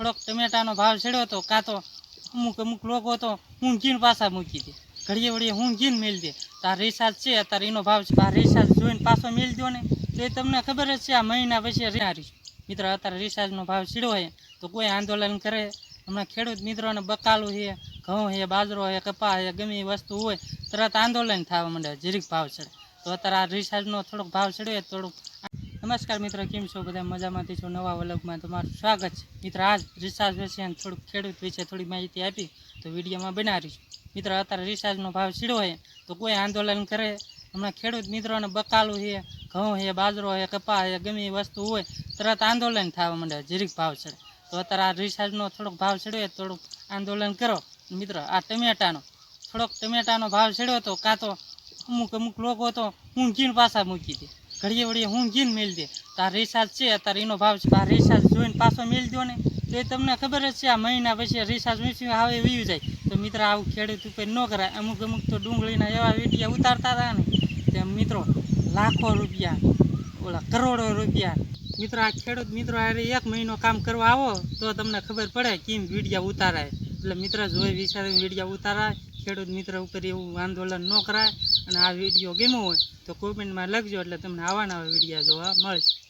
થોડોક ટમેટાનો ભાવ ચડ્યો હતો કાં તો અમુક અમુક લોકો તો ઊંઘીને પાછા મૂકી દે. ઘડીએ વળીએ ઊંઘીને મેળ દે. તાર રિસાર્જ છે, અત્યારે એનો ભાવ છે. આ રિસાર્જ જોઈને પાછો મેળ દો ને. તો એ તમને ખબર જ છે, આ મહિના પછી રિહારી મિત્રો, અત્યારે રિસાર્જનો ભાવ ચડ્યો હોય તો કોઈ આંદોલન કરે. હમણાં ખેડૂત મિત્રોને બકાલું છે, ઘઉં છે, બાજરો છે કપા છે, ગમે એ વસ્તુ હોય, તરત આંદોલન થવા માંડે, જરીક ભાવ ચડે. તો અત્યારે આ રિસાર્જનો થોડોક ભાવ ચડ્યો થોડુંક નમસ્કાર મિત્રો, કેમ છો? બધા મજામાંથી છો? નવા વલગમાં તમારું સ્વાગત છે. મિત્રો, આજ રિસાર્જ વિશે અને થોડુંક ખેડૂત વિશે થોડી માહિતી આપી તો વિડીયોમાં બનાવી મિત્રો, અત્યારે રિસાર્જનો ભાવ સીડો હોય તો કોઈ આંદોલન કરે? હમણાં ખેડૂત મિત્રોને બકાલું છે, ઘઉં છે, બાજરો છે કપા છે, ગમે એ વસ્તુ હોય, તરત આંદોલન થવા માંડે, જીરીક ભાવ ચડે. તો અત્યારે આ રિસાર્જનો થોડોક ભાવ ચડ્યો તો થોડુંક આંદોલન કરો. મિત્રો, આ ટમેટાનો. થોડોક ટમેટાનો ભાવ ચડ્યો હતો કાં તો અમુક અમુક લોકો તો ઊંઘીને પાછા મૂકી દે. ઘડીએ વળીએ હું ઊંઘીને મેળ દે. તાર રિસાર્જ છે અત્યારે એનો ભાવ છે આ રિસાર્જ જોઈને પાછો મેળ દો ને. તો એ તમને ખબર જ છે, આ મહિના પછી રિસાર્જ વીસી આવે વીયું જાય. તો મિત્ર આવું ખેડૂત ઉપર ન કરાય. અમુક અમુક તો ડુંગળીના એવા વીડિયા ઉતારતા હતા ને. તે મિત્રો, લાખો રૂપિયા, ઓલા કરોડો રૂપિયા. મિત્રો, આ ખેડૂત મિત્રો એક મહિનો કામ કરવા આવો તો તમને ખબર પડે કેમ વીડિયા ઉતારાય. એટલે મિત્ર જોઈ વિચારીને વિડીયા ઉતારાય, ખેડૂત મિત્ર ઉપર એવું આંદોલન ન કરાય, અને આ વીડિયો ગમ્યો હોય તો કોમેન્ટમાં લખજો એટલે તમને આવા નવા વિડીયા જોવા મળશે.